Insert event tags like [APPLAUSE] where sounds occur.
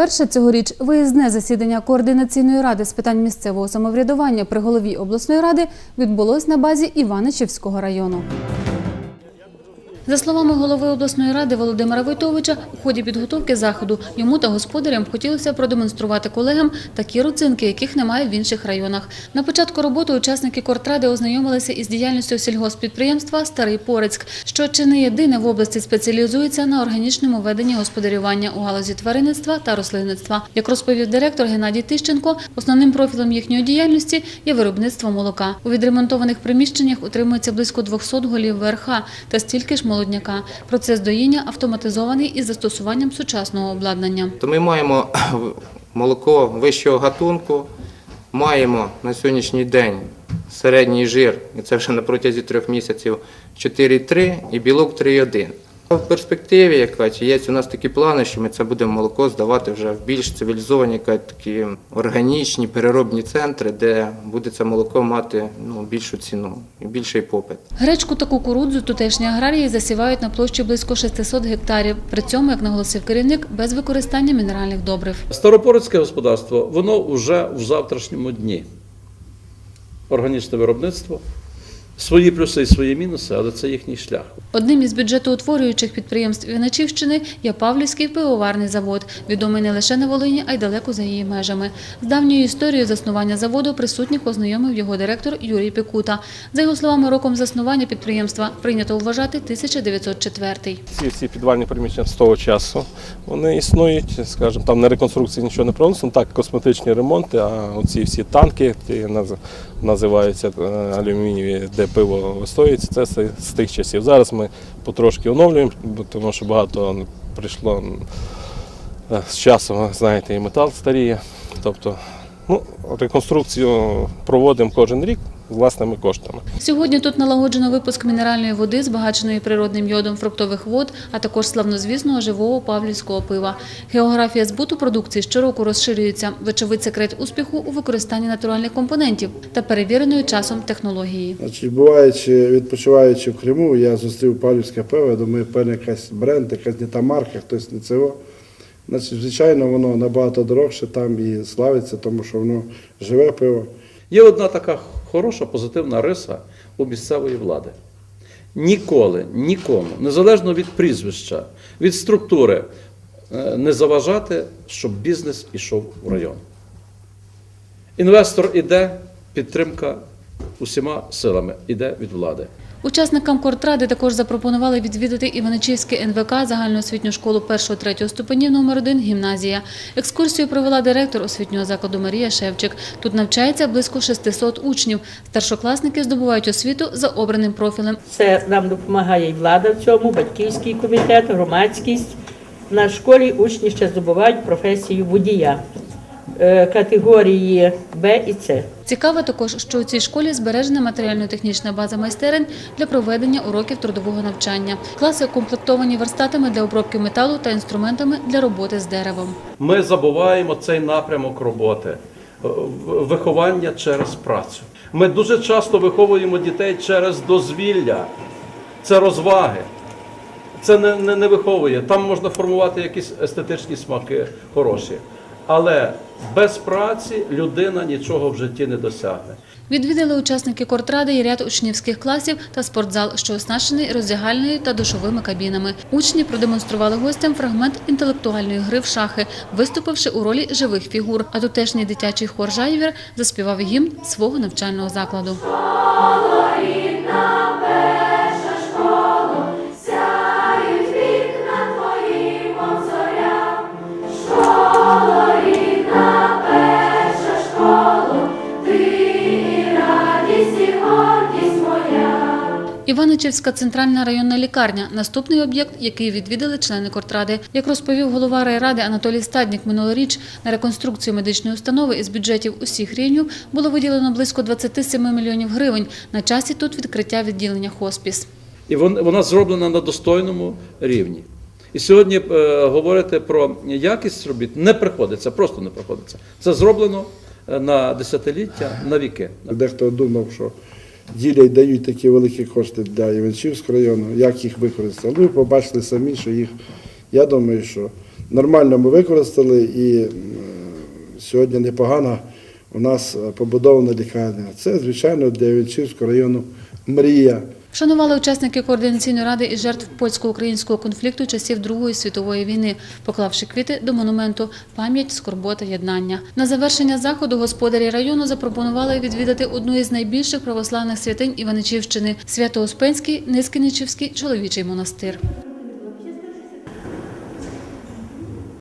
Перше цьогоріч виїзне засідання координаційної ради з питань місцевого самоврядування при голові обласної ради відбулось на базі Іваничівського району. За словами голови обласної ради Володимира Войтовича, у ході підготовки заходу йому та господарям хотілося продемонструвати колегам такі родзинки, яких немає в інших районах. На початку роботи учасники кортради ознайомилися із діяльністю сільгоспідприємства Старий Порецьк, що чи не єдине в області спеціалізується на органічному веденні господарювання у галузі тваринництва та рослинництва. Як розповів директор Геннадій Тищенко, основним профілем їхньої діяльності є виробництво молока. У відремонтованих приміщеннях утримується близько 200 голів ВРХ та стільки ж молодняка. Процес доїння автоматизований із застосуванням сучасного обладнання. То ми маємо [CLEARS THROAT] молоко вищого гатунку, маємо на сьогоднішній день середній жир, і це вже на протязі трьох місяців 4,3 і білок 3,1. В перспективі, як кажуть, є у нас такі плани, що ми це будемо молоко здавати вже в більш цивілізовані, такі органічні переробні центри, де буде це молоко мати ну, більшу ціну і більший попит. Гречку та кукурудзу тутешні аграрії засівають на площі близько 600 гектарів. При цьому, як наголосив керівник, без використання мінеральних добрив. Старопорицьке господарство, воно вже в завтрашньому дні. Органічне виробництво, свої плюси і свої мінуси, але це їхній шлях. Одним із бюджетоутворюючих підприємств Вінничівщини є Павлівський пивоварний завод, відомий не лише на Волині, а й далеко за її межами. З давньою історією заснування заводу присутніх ознайомив його директор Юрій Пікута. За його словами, роком заснування підприємства прийнято вважати 1904. Ці всі підвальні приміщення з того часу вони існують, скажімо, там на реконструкції нічого не проводиться, так косметичні ремонти, а оці всі танки, наз- називаються е, алюмінієві, де пиво стоїть. це з тих часів. Зараз ми потрошки оновлюємо, тому що багато прийшло е, з часом, знаєте, і метал старіє. Тобто, ну, реконструкцію проводимо кожен рік власними коштами. Сьогодні тут налагоджено випуск мінеральної води, збагаченої природним йодом фруктових вод, а також славнозвісного живого павлівського пива. Географія збуту продукції щороку розширюється. Вочевидь, секрет успіху у використанні натуральних компонентів та перевіреної часом технології. Значить, буваючи, відпочиваючи в Криму, я зустрів павлівське пиво, я думаю, певне якась бренд, якась не та марка, хтось не цього. Значить, звичайно, воно набагато дорожче там і славиться, тому що воно живе пиво. Є одна така хороша позитивна риса у місцевої влади. Ніколи, нікому, незалежно від прізвища, від структури, е, не заважати, щоб бізнес ішов в район. Інвестор іде, підтримка усіма силами іде від влади. Учасникам кортради також запропонували відвідати Іваничівське НВК, загальноосвітню школу 1-3 ступенів номер 1 гімназія. Екскурсію провела директор освітнього закладу Марія Шевчик. Тут навчається близько 600 учнів. Старшокласники здобувають освіту за обраним профілем. Це нам допомагає і влада в цьому, батьківський комітет, громадськість. На школі учні ще здобувають професію водія е, категорії Б і С. Цікаво також, що у цій школі збережена матеріально-технічна база майстерень для проведення уроків трудового навчання. Класи укомплектовані верстатами для обробки металу та інструментами для роботи з деревом. Ми забуваємо цей напрямок роботи е, виховання через працю. Ми дуже часто виховуємо дітей через дозвілля, це розваги. Це не, не, не виховує. Там можна формувати якісь естетичні смаки хороші. Але без праці людина нічого в житті не досягне. Відвідали учасники кортради і ряд учнівських класів та спортзал, що оснащений роздягальною та душовими кабінами. Учні продемонстрували гостям фрагмент інтелектуальної гри в шахи, виступивши у ролі живих фігур. А тутешній дитячий хор «Жайвір» заспівав гімн свого навчального закладу. Іваничівська центральна районна лікарня наступний об'єкт, який відвідали члени кортради. Як розповів голова райради Анатолій Стаднік минулоріч, на реконструкцію медичної установи із бюджетів усіх рівнів було виділено близько 27 мільйонів гривень. На часі тут відкриття відділення хоспіс. І вон- вона зроблена на достойному рівні. І сьогодні е, говорити про якість робіт не приходиться, просто не приходиться. Це зроблено е, на десятиліття, на віки. Дехто думав, що ділять дають такі великі кошти для Іванчівського району, як їх використати. Ну, ви побачили самі, що їх, я думаю, що нормально ми використали і сьогодні непогано у нас побудована лікарня. Це, звичайно, для Іванчівського району мрія. Вшанували учасники координаційної ради і жертв польсько-українського конфлікту часів Другої світової війни, поклавши квіти до монументу Пам'ять, скорбота, єднання. На завершення заходу господарі району запропонували відвідати одну із найбільших православних святинь Іваничівщини – Свято-Успенський Низкиничівський чоловічий монастир.